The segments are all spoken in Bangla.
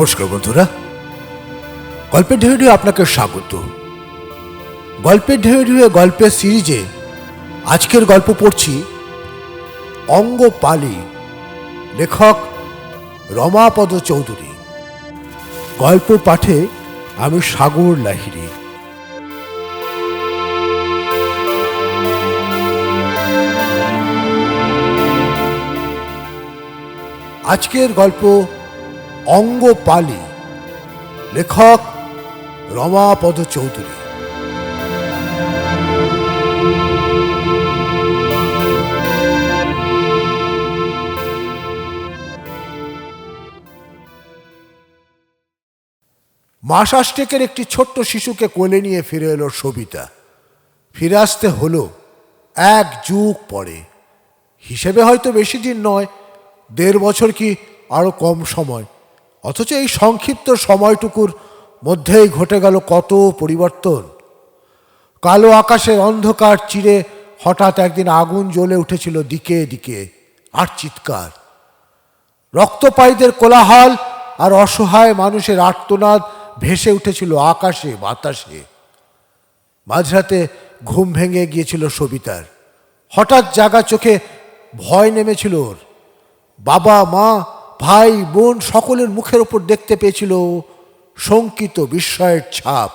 নমস্কার বন্ধুরা। গল্পের ঢেউ ঢেউ আপনাকে স্বাগত। গল্পের ঢেউ ঢেউ গল্পের সিরিজে আজকের গল্প পড়ছি অঙ্গ পালি লেখক রমাপদ চৌধুরী। গল্প পাঠে আমি সাগর লাহিড়ী। আজকের গল্প অঙ্গ পালি লেখক রমাপদ চৌধুরী। মাস আষ্টেকের একটি ছোট্ট শিশুকে কোলে নিয়ে ফিরে এলো সবিতা। ফিরে আসতে হলো এক যুগ পরে। হিসেবে হয়তো বেশি দিন নয়, দেড় বছর কি আরও কম সময়। অথচ এই সংক্ষিপ্ত সময়টুকুর মধ্যেই ঘটে গেল কত পরিবর্তন। কালো আকাশের অন্ধকার চিরে হঠাৎ একদিন আগুন জ্বলে উঠেছিল দিকে দিকে, আর চিৎকার। রক্তপায়ীদের কোলাহল আর অসহায় মানুষের আর্তনাদ ভেসে উঠেছিল আকাশে, বাতাসে। মাঝরাতে ঘুম ভেঙে গিয়েছিল সবিতার। হঠাৎ জাগা চোখে ভয় নেমেছিল ওর। বাবা মা ভাই বোন সকলের মুখের ওপর দেখতে পেয়েছিল শঙ্কিত বিস্ময়ের ছাপ।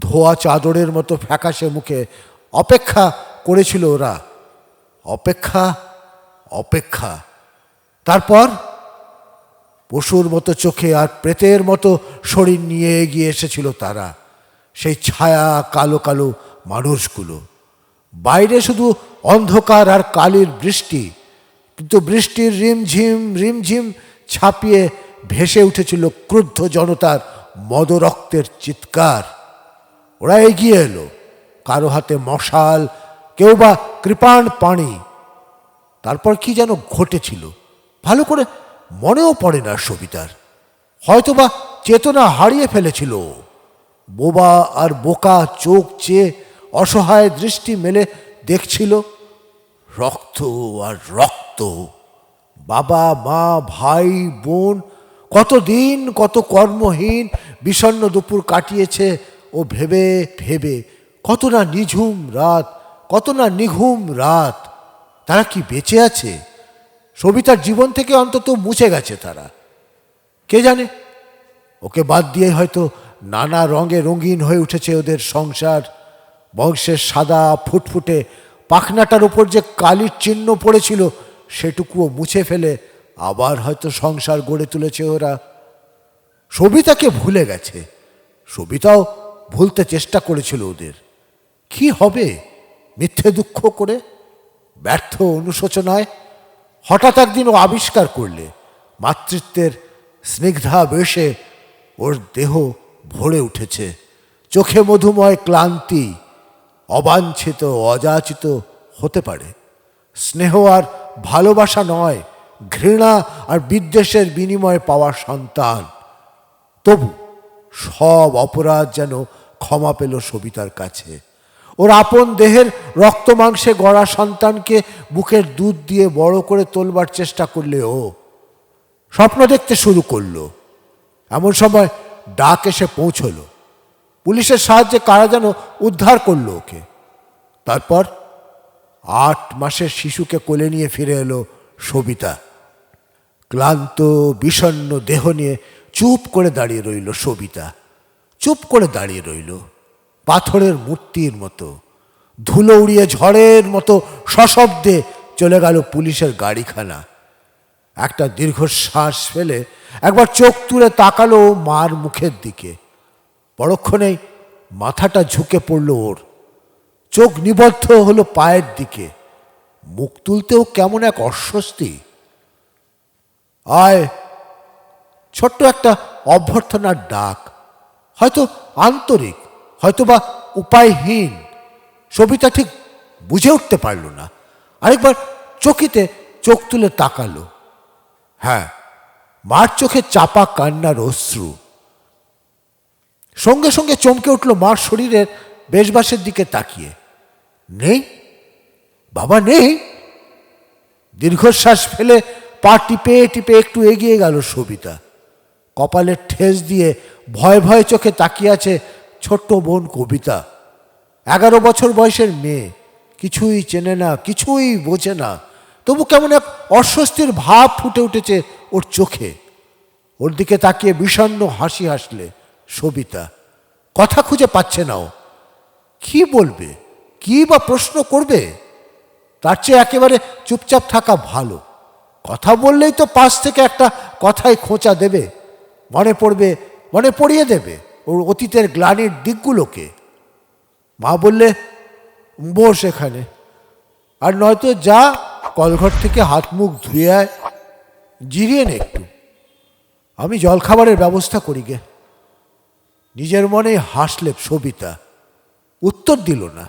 ধোয়া চাদরের মতো ফ্যাকাশে মুখে অপেক্ষা করেছিল ওরা। অপেক্ষা অপেক্ষা। তারপর পশুর মতো চোখে আর প্রেতের মতো শরীর নিয়ে এগিয়ে এসেছিল তারা। সেই ছায়া কালো কালো মানুষগুলো। বাইরে শুধু অন্ধকার আর কালির বৃষ্টি। কিন্তু বৃষ্টির রিমঝিম রিমঝিম ছাপিয়ে ভেসে উঠেছিল ক্রুদ্ধ জনতার মদরক্তের চিৎকার। ওরা এগিয়ে এলো। কারও হাতে মশাল, কেউ বা কৃপাণ পানি। তারপর কি যেন ঘটেছিল? ভালো করে মনেও পড়ে না সবিতার। হয়তোবা চেতনা হারিয়ে ফেলেছিল। বোবা আর বোকা চোখ চেয়ে অসহায় দৃষ্টি মেলে দেখছিল। রক্ত আর রক্ত। বাবা, মা, ভাই, বোন, কতদিন কত কর্মহীন, বিষণ্ণ দুপুর কাটিয়েছে ও ভেবে ভেবে, কত না নিঝুম রাত, কত না নিঘুম রাত। তারা কি বেঁচে আছে? সবিতার জীবন থেকে অন্তত মুছে গেছে তারা। কে জানে? ওকে বাদ দিয়ে হয়তো নানা রঙে রঙিন হয়ে উঠেছে ওদের সংসার। বংশের সাদা ফুটফুটে পাখনাটার উপর যে কালির চিহ্ন পড়েছিল, সেটুকুও মুছে ফেলে আবার হয়তো সংসার গড়ে তুলেছে ওরা। সবিতাকে ভুলে গেছে। সবিতাও ভুলতে চেষ্টা করেছিল ওদের। কি হবে? মিথ্যে দুঃখ করে? ব্যর্থ অনুশোচনায়? হঠাৎ একদিন ও আবিষ্কার করলে। মাতৃত্বের স্নিগ্ধা বেশে ওর দেহ ভরে উঠেছে। চোখে মধুময় ক্লান্তি। অবাঞ্ছিত, অযাচিত হতে পারে। স্নেহ আর ভালোবাসা নয়, ঘৃণা আর বিদ্বেষের বিনিময়ে পাওয়া সন্তান। তবু সব অপরাধ যেন ক্ষমা পেল সবিতার কাছে। ওর আপন দেহের রক্ত মাংসে গড়া সন্তানকে বুকের দুধ দিয়ে বড় করে তোলবার চেষ্টা করলে ও স্বপ্ন দেখতে শুরু করল। এমন সময় ডাক এসে পৌঁছলো। পুলিশের সাহায্যে কারা যেন উদ্ধার করল ওকে। তারপর আট মাসের শিশুকে কোলে নিয়ে ফিরে এলো সবিতা। ক্লান্ত, বিষণ্ণ দেহ নিয়ে চুপ করে দাঁড়িয়ে রইল সবিতা। চুপ করে দাঁড়িয়ে রইল। পাথরের মূর্তির মতো। ধুলো উড়িয়ে ঝড়ের মতো সশব্দে চলে গেল পুলিশের গাড়িখানা। একটা দীর্ঘশ্বাস ফেলে একবার চোখ তুলে তাকালো মার মুখের দিকে। পরক্ষণেই মাথাটা ঝুঁকে পড়ল ওর। চোখ নিবদ্ধ হলো পায়ের দিকে। মুখ তুলতেও কেমন এক অস্বস্তি। আয়, ছোট্ট একটা অভ্যর্থনার ডাক। হয়তো আন্তরিক হয়তো বা উপায়হীন। সবিতা ঠিক বুঝে উঠতে পারল না। আরেকবার চকিতে চোখ তুলে তাকালো। হ্যাঁ মার চোখে চাপা কান্নার অশ্রু। সঙ্গে সঙ্গে চমকে উঠল মার শরীরের বেশবাসের দিকে তাকিয়ে। নেই, বাবা নেই। দীর্ঘশ্বাস ফেলে পা টিপে টিপে একটু এগিয়ে গেল সবিতা। কপালে ঠেস দিয়ে ভয় ভয় চোখে তাকিয়ে আছে ছোট্ট বোন কবিতা। এগারো বছর বয়সের মেয়ে, কিছুই চেনে না, কিছুই বোঝে না। তবু কেমন এক অস্বস্তির ভাব ফুটে উঠেছে ওর চোখে। ওর দিকে তাকিয়ে বিষণ্ণ হাসি হাসলে। সবিতা, কথা খুঁজে পাচ্ছে না ও। কি বলবে? কি বা প্রশ্ন করবে? তার চেয়ে একেবারে চুপচাপ থাকা ভালো। কথা বললেই তো পাশ থেকে একটা কথাই খোঁচা দেবে। মনে পড়বে, মনে পড়িয়ে দেবে ওর অতীতের গ্লানির দিকগুলোকে। মা বললে, বস এখানে। আর নয়তো যা, কলঘর থেকে হাত মুখ ধুয়ে আয়, জিরিয়ে নে একটু। আমি জলখাবারের ব্যবস্থা করি গে। নিজের মনে হাসলে সবিতা, উত্তর দিল না।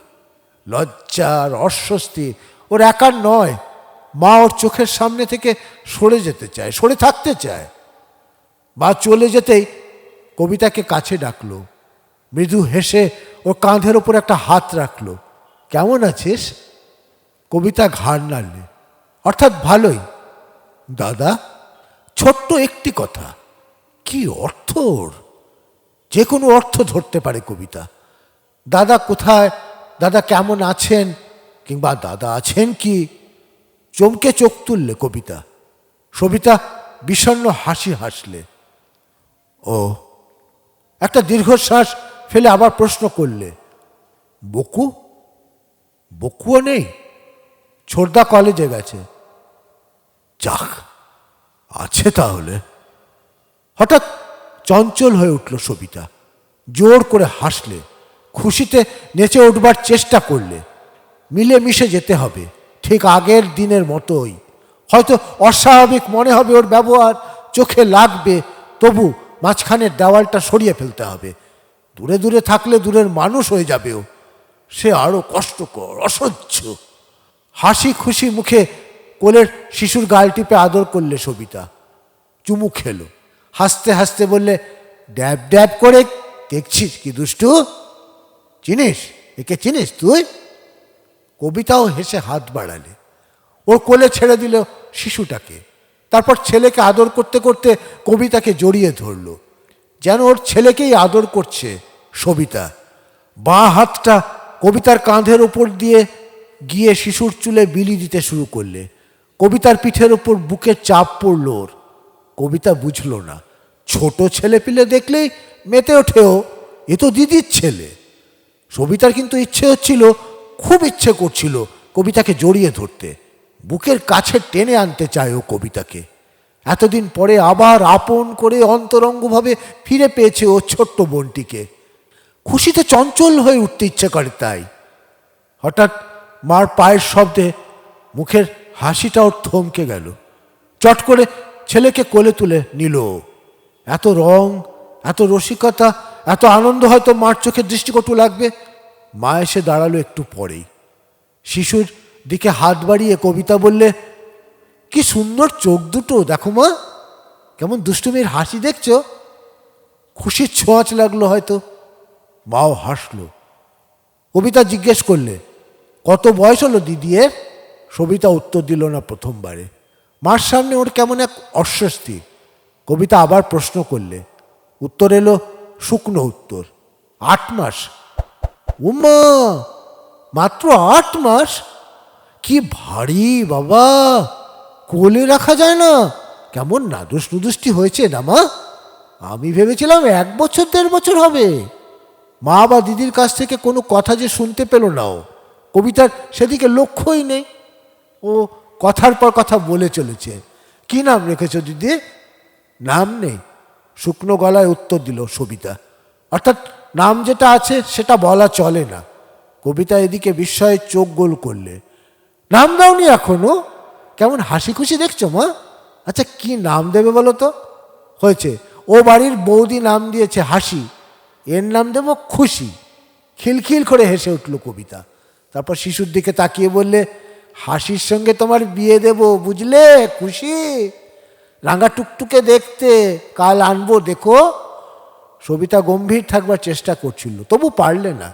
লজ্জার অস্বস্তি, ওর একার নয়, মা ওর চোখের সামনে থেকে সরে যেতে চায়, সরে থাকতে চায়। মা চলে যেতেই কবিতাকে কাছে ডাকলো। মৃদু হেসে ওর কাঁধের ওপর একটা হাত রাখল। কেমন আছিস? কবিতা ঘাড় নাড়লে। অর্থাৎ ভালোই। দাদা, ছোট্ট একটি কথা। কি অর্থ ওর? যে কোনো অর্থ ধরতে পারে কবিতা। দাদা কোথায়? দাদা কেমন আছেন? কিংবা দাদা আছেন কি? চমকে চোখ তুললে কবিতা। সবিতা বিষণ্ণ হাসি হাসলে। ও, একটা দীর্ঘশ্বাস ফেলে আবার প্রশ্ন করলে, বকু? বকুও নেই? ছোটদা কলেজে গেছে। যাক, আছে তাহলে। হঠাৎ চঞ্চল হয়ে উঠল সবিতা। জোর করে হাসলে, খুশিতে নেচে উঠবার চেষ্টা করলে। মিলে মিশে যেতে হবে, ঠিক আগের দিনের মতোই। হয়তো অস্বাভাবিক মনে হবে ওর ব্যবহার, চোখে লাগবে, তবু মাঝখানের দেওয়ালটা সরিয়ে ফেলতে হবে। দূরে দূরে থাকলে দূরের মানুষ হয়ে যাবে ও। সে আরও কষ্টকর, অসহ্য। হাসি খুশি মুখে কোলের শিশুর গাল টিপে আদর করলে সবিতা। চুমু খেলো। হাসতে হাসতে বললে, ড্যাব ড্যাব করে দেখছিস কি দুষ্টু? চিনিস? একে চিনিস তুই? কবিতাও হেসে হাত বাড়ালে। ওর কোলে ছেড়ে দিল শিশুটাকে। তারপর ছেলেকে আদর করতে করতে কবিতাকে জড়িয়ে ধরল। যেন ওর ছেলেকেই আদর করছে সবিতা। বাঁ হাতটা কবিতার কাঁধের ওপর দিয়ে গিয়ে শিশুর চুলে বিলি দিতে শুরু করলে। কবিতার পিঠের ওপর বুকে চাপ পড়ল ওর। কবিতা বুঝল না। ছোট ছেলে পিলে দেখলেই মেতে ওঠেও এ তো দিদির ছেলে। সবিতার কিন্তু ইচ্ছে হচ্ছিল, খুব ইচ্ছে করছিল কবিতাকে জড়িয়ে ধরতে। বুকের কাছে টেনে আনতে চায় ও কবিতাকে। এতদিন পরে আবার আপন করে অন্তরঙ্গভাবে ফিরে পেয়েছে ও ছোট্ট বোনটিকে। খুশিতে চঞ্চল হয়ে উঠতে ইচ্ছে করে তাই। হঠাৎ মার পায়ের শব্দে মুখের হাসিটা ওর থমকে গেল। চট করে ছেলেকে কোলে তুলে নিল। এত রং, এত রসিকতা, এত আনন্দ হয়তো মার চোখে দৃষ্টিকটু লাগবে। মা এসে দাঁড়াল একটু পরেই। শিশুর দিকে হাত বাড়িয়ে কবিতা বললে, কি সুন্দর চোখ দুটো, দেখো মা। কেমন দুষ্টুমির হাসি দেখছ। খুশির ছোঁয়াচ লাগল হয়তো। মাও হাসলো। কবিতা জিজ্ঞেস করলে, কত বয়স হলো দিদি এর? সবিতা উত্তর দিল না প্রথমবারে। মার সামনে ওর কেমন এক অস্বস্তি। কবিতা আবার প্রশ্ন করলে। উত্তর এলো শুকনো উত্তর, আট মাস। উমা মাত্র আট মাস? কি ভারী বাবা! কোলে রাখা যায় না। কেমন নাদুস নুদুষ্টি হয়েছে না মা? আমি ভেবেছিলাম এক বছর, দেড় বছর হবে। মা বা দিদির কাছ থেকে কোনো কথা যে শুনতে পেল না ও। কবিতার সেদিকে লক্ষ্যই নেই। ও কথার পর কথা বলে চলেছে। কি নাম রেখেছ দিদি? নাম নেই। শুকনো গলায় উত্তর দিল সবিতা। অর্থাৎ নাম যেটা আছে সেটা বলা চলে না। কবিতা এদিকে বিস্ময়ে চোখ গোল করলে। নাম দাওনি এখনও? কেমন হাসি খুশি দেখছ মা? আচ্ছা কি নাম দেবে বলো তো? হয়েছে, ও বাড়ির বৌদি নাম দিয়েছে হাসি। এর নাম দেব খুশি। খিলখিল করে হেসে উঠল কবিতা। তারপর শিশুর দিকে তাকিয়ে বললে, হাসির সঙ্গে তোমার বিয়ে দেব, বুঝলে? খুশি? রাঙা টুকটুকে দেখতে কাল আনব, দেখো। সবিতা গম্ভীর থাকবার চেষ্টা করছিল, তবু পারলে না।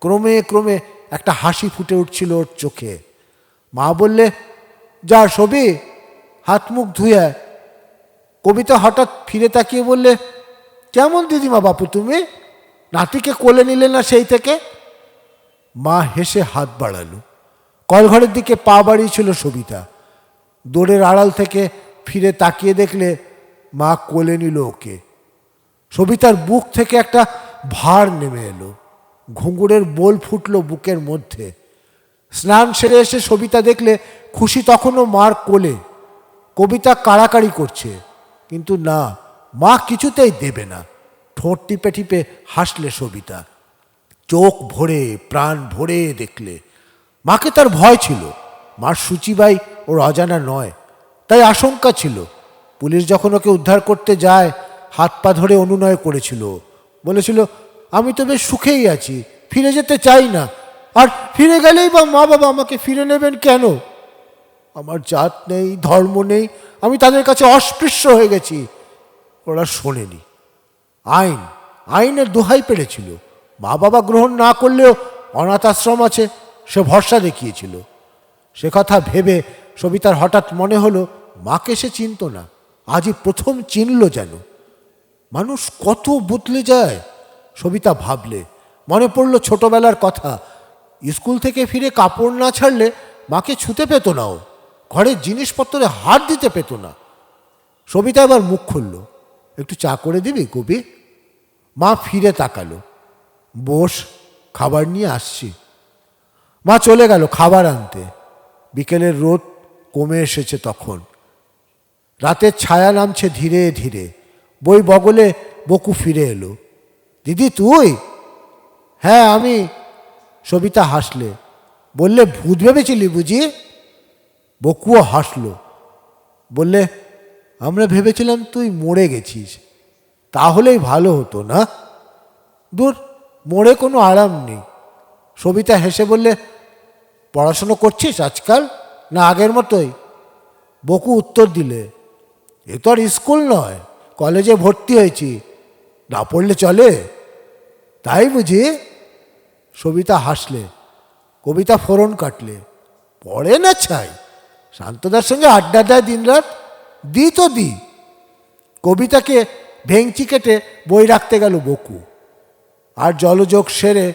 ক্রমে ক্রমে একটা হাসি ফুটে উঠছিল ওর চোখে। মা বললে, যা সবি, হাত মুখ ধুয়ে কবিতা হঠাৎ ফিরে তাকিয়ে বললে, কেমন দিদিমা বাপু তুমি? নাতিকে কোলে নিলে না সেই থেকে? মা হেসে হাত বাড়ালো। কলঘরের দিকে পা বাড়িয়েছিল সবিতা। দৌড়ের আড়াল থেকে ফিরে তাকিয়ে দেখলে মা কোলে নিল ওকে। সবিতার বুক থেকে একটা ভার নেমে এলো। ঘুঙুরের বোল ফুটলো বুকের মধ্যে। স্নান সেরে এসে সবিতা দেখলে খুশি তখনও মার কোলে। কবিতা কাড়াকাড়ি করছে, কিন্তু না, মা কিছুতেই দেবে না। ঠোঁট টিপে টিপে হাসলে সবিতা। চোখ ভরে, প্রাণ ভরে দেখলে। মাকে তার ভয় ছিল। মার সুচিবাই ওর অজানা নয়। তাই আশঙ্কা ছিল। পুলিশ যখন ওকে উদ্ধার করতে যায়, হাত পা ধরে অনুনয় করেছিল। বলেছিল, আমি তো বেশ সুখেই আছি, ফিরে যেতে চাই না। আর ফিরে গেলেই বা মা বাবা আমাকে ফিরে নেবেন কেন? আমার জাত নেই, ধর্ম নেই, আমি তাদের কাছে অস্পৃশ্য হয়ে গেছি। ওরা শোনেনি। আইন, আইনের দোহাই পেরেছিল। মা বাবা গ্রহণ না করলেও অনাথ আশ্রম আছে, সে ভরসা দেখিয়েছিল। সে কথা ভেবে সবিতার হঠাৎ মনে হলো, মাকে সে চিনত না, আজই প্রথম চিনল যেন। মানুষ কত বদলে যায়, সবিতা ভাবলে। মনে পড়ল ছোটবেলার কথা, স্কুল থেকে ফিরে কাপড় না ছাড়লে মাকে ছুতে পেত না ও ঘরের জিনিসপত্রে হাত দিতে পেত না। সবিতা এবার মুখ খুলল, একটু চা করে দিবি কবি? মা ফিরে তাকালো, বস, খাবার নিয়ে আসছি। মা চলে গেল খাবার আনতে। বিকেলের রোদ কমে এসেছে তখন। রাতের ছায়া নামছে ধীরে ধীরে। বই বগলে বকু ফিরে এলো। দিদি, তুই? হ্যাঁ আমি। সবিতা হাসলে। বললে, ভূত ভেবেছিলি বুঝি? বকুও হাসলো। বললে, আমরা ভেবেছিলাম তুই মরে গেছিস। তাহলেই ভালো হতো, না? দূর, মরে কোনো আরাম নেই। সবিতা হেসে বললে, পড়াশুনো করছিস আজকাল? না আগের মতোই? বকু উত্তর দিলে, এ তো আর স্কুল নয়, কলেজে ভর্তি হয়েছি, না পড়লে চলে? তাই বুঝি? সবিতা হাসলে, কবিতা ফোরন কাটলে, পড়ে না ছাই, শান্তদার সঙ্গে আড্ডা দেয় দিনরাত? দি তো দি। কবিতাকে ভেংচি কেটে বই রাখতে গেল বকু। আর জলযোগ সেরে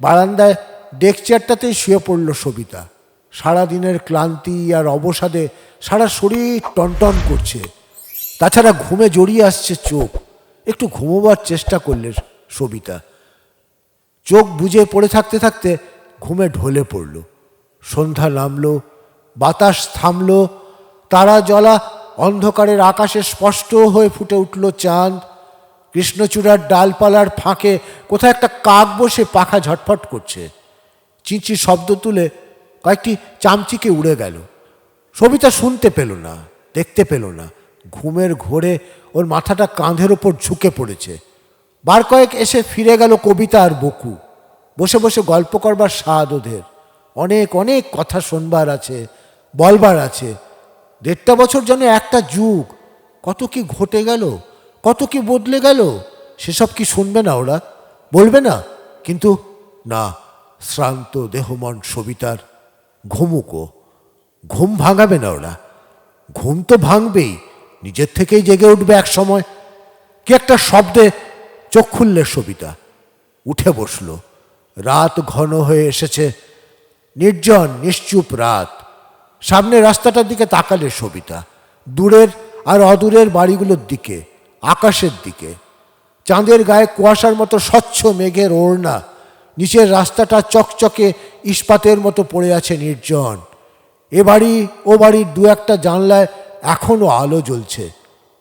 বারান্দায় ডেক চেয়ারটাতেই শুয়ে পড়ল সবিতা। সারাদিনের ক্লান্তি আর অবসাদে সারা শরীর টনটন করছে। তাছাড়া ঘুমে জড়িয়ে আসছে চোখ। একটু ঘুমোবার চেষ্টা করলে সবিতা। চোখ বুজে পড়ে থাকতে থাকতে ঘুমে ঢলে পড়ল। সন্ধ্যা নামল, বাতাস থামলো, তারা জলা অন্ধকারের আকাশে স্পষ্ট হয়ে ফুটে উঠল চাঁদ। কৃষ্ণচূড়ার ডালপালার ফাঁকে কোথায় একটা কাক বসে পাখা ঝটফট করছে। চিঁচি শব্দ তুলে কয়েকটি চামচিকে উড়ে গেল। সবিতা শুনতে পেল না, দেখতে পেল না। ঘুমের ঘোরে ওর মাথাটা কাঁধের ওপর ঝুঁকে পড়েছে। বার কয়েক এসে ফিরে গেল কবিতা আর বকু। বসে বসে গল্প করবার স্বাদ ওদের। অনেক অনেক কথা শোনবার আছে, বলবার আছে। দেড়টা বছর যেন একটা যুগ। কত কি ঘটে গেল? কত কি বদলে গেল? সেসব কি শুনবে না ওরা? বলবে না? কিন্তু না, শ্রান্ত দেহমন সবিতার ঘুমুকো। ঘুম ভাঙাবে না ওরা। ঘুম তো ভাঙবেই, নিজের থেকেই জেগে উঠবে এক সময়। কি একটা শব্দে চোখ খুললে সবিতা, উঠে বসল। রাত ঘন হয়ে এসেছে। নির্জন, নিশ্চুপ রাত। সামনে রাস্তাটার দিকে তাকালে সবিতা, দূরের আর অদূরের বাড়িগুলোর দিকে, আকাশের দিকে। চাঁদের গায়ে কুয়াশার মতো স্বচ্ছ মেঘের ওড়না নিচের রাস্তাটা চকচকে ইস্পাতের মতো পড়ে আছে নির্জন। এ বাড়ি, ও বাড়ির দু একটা জানলায় এখনও আলো জ্বলছে।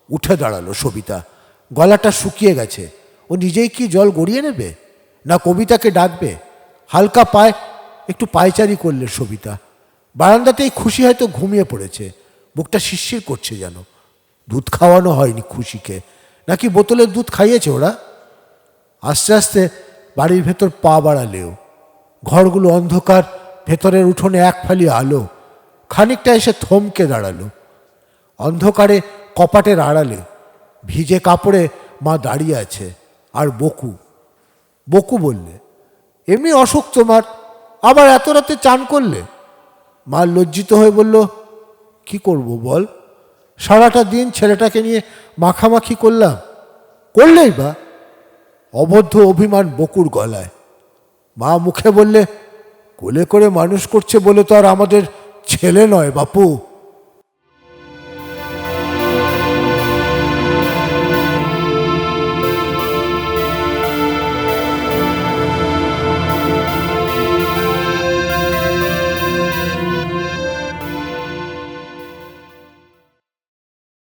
উঠে দাঁড়াল সবিতা। গলাটা শুকিয়ে গেছে। ও নিজেই কি জল গড়িয়ে নেবে? না কবিতাকে ডাকবে? হালকা পায় একটু পায়চারি করলে সবিতা। বারান্দাতেই খুশি হয়তো ঘুমিয়ে পড়েছে। বুকটা শিরশির করছে যেন। দুধ খাওয়ানো হয়নি খুশিকে। নাকি বোতলের দুধ খাইয়েছে ওরা? আস্তে আস্তে বাড়ির ভেতর পা বাড়ালেও। ঘরগুলো অন্ধকার, ভেতরের উঠোনে এক ফালি আলো। খানিকটা এসে থমকে দাঁড়াল। অন্ধকারে কপাটের আড়ালে। ভিজে কাপড়ে মা দাঁড়িয়ে আছে আর বকু। বকু বললে, এমনি অসুখ তোমার? আবার এত রাতে চান করলে? মা লজ্জিত হয়ে বলল, কি করব বল? সারাটা দিন ছেলেটাকে নিয়ে মাখামাখি করলাম। করলেই বা? অবদ্ধ অভিমান বকুর গলায়। মা মুখে বললে, কোলে করে মানুষ করছে বলে তো আর আমাদের ছেলে নয় বাপু।